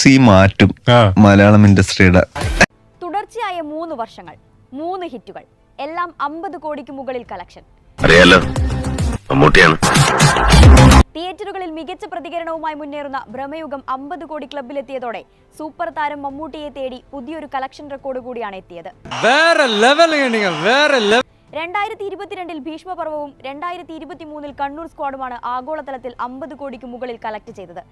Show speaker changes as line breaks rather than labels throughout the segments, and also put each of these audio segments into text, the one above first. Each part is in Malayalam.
സി മാറ്റും മലയാളം ഇൻഡസ്ട്രിയുടെ.
തുടർച്ചയായ മൂന്ന് വർഷങ്ങൾ മൂന്ന് ഹിറ്റുകൾ എല്ലാം അമ്പത് കോടിക്ക് മുകളിൽ കളക്ഷൻ.
മമ്മൂട്ടിയാണ്.
തിയേറ്ററുകളിൽ മികച്ച പ്രതികരണവുമായി മുന്നേറുന്ന ഭ്രമയുഗം അമ്പത് കോടി ക്ലബിലെത്തിയതോടെ സൂപ്പർ താരം മമ്മൂട്ടിയെ തേടി പുതിയൊരു കളക്ഷൻ റെക്കോർഡ് കൂടിയാണ് എത്തിയത്.
ലെവൽ ലെവൽ
രണ്ടായിരത്തി ഇരുപത്തിരണ്ടിൽ ഭീഷ്മപർവവും രണ്ടായിരത്തി ഇരുപത്തി മൂന്നിൽ കണ്ണൂർ സ്ക്വാഡുമാണ് ആഗോളതലത്തിൽ അമ്പത് കോടിക്ക് മുകളിൽ കളക്ട് ചെയ്തത്.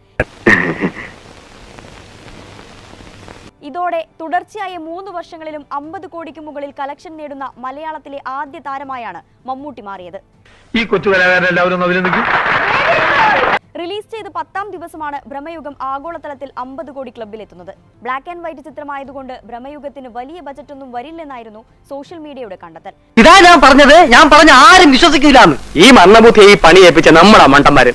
ഇതോടെ തുടർച്ചയായ മൂന്ന് വർഷങ്ങളിലും അമ്പത് കോടിക്ക് മുകളിൽ കളക്ഷൻ നേടുന്ന മലയാളത്തിലെ ആദ്യ താരമായാണ് മമ്മൂട്ടി മാറിയത്.
ഈ കൊച്ചു
റിലീസ് ചെയ്ത് പത്താം ദിവസമാണ് ബ്രഹ്മയുഗം ആഗോളതലത്തിൽ അമ്പത് കോടി ക്ലബിലെത്തുന്നത് ബ്ലാക്ക് ആൻഡ് വൈറ്റ് ചിത്രമായതുകൊണ്ട് ബ്രഹ്മയുഗത്തിന് വലിയ ബജറ്റൊന്നും വരില്ലെന്നായിരുന്നു സോഷ്യൽ മീഡിയയുടെ കണ്ടെത്തൽ.
ഇതാ ഞാൻ പറഞ്ഞത് ഞാൻ പറഞ്ഞ ആരും വിശ്വസിക്കില്ല ഈ മരണബുദ്ധി ഈ പണി ഏൽപ്പിച്ച നമ്മളാ മണ്ടന്മാര്.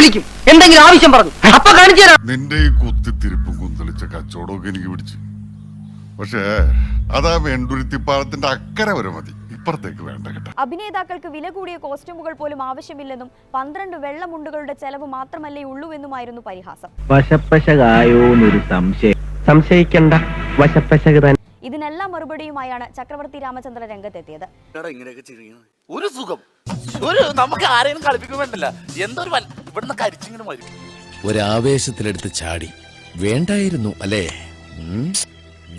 വിളിക്കും. എന്തെങ്കിലും ആവശ്യം പറഞ്ഞു. അപ്പൊ കാണിച്ചു തരാം.
നിന്റെ ഈ കുത്തിത്തിരിപ്പും കുന്തളിച്ച കച്ചവടമൊക്കെ എനിക്ക് പിടിച്ചു. പക്ഷേ അതാ വെണ്ടുരുത്തിപ്പാലത്തിന്റെ അക്കരെ വരെ മതി. ഇപ്പുറത്തേക്ക് വേണ്ട കേട്ടോ.
അഭിനേതാക്കൾക്ക് വില കൂടിയ കോസ്റ്റ്യൂമുകൾ പോലും ആവശ്യമില്ലെന്നും പന്ത്രണ്ട് വെള്ളമുണ്ടുകളുടെ ചെലവ് മാത്രമല്ലേ ഉള്ളൂ എന്നുമായിരുന്നു പരിഹാസം.
വശപ്പശകായോന്നൊരു സംശയം. സംശയിക്കണ്ട വശപ്പശക തന്നെ.
ഇതിനെല്ലാം മറുപടിയുമായാണ് ചക്രവർത്തി രാമചന്ദ്ര രംഗത്തെത്തിയത്.
ഒരു സുഖം. ഒരു നമുക്ക് ആരെയും കളിപ്പിക്കുമ്പോണ്ടല്ല എന്തൊരു ഇവിടുന്ന് കരിച്ചിങ്ങനെ വരും
ഒരാവേശത്തിലെടുത്ത് ചാടി വേണ്ടായിരുന്നു അല്ലേ?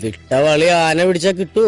വിട്ടവളി ആന പിടിച്ചാ കിട്ടൂ.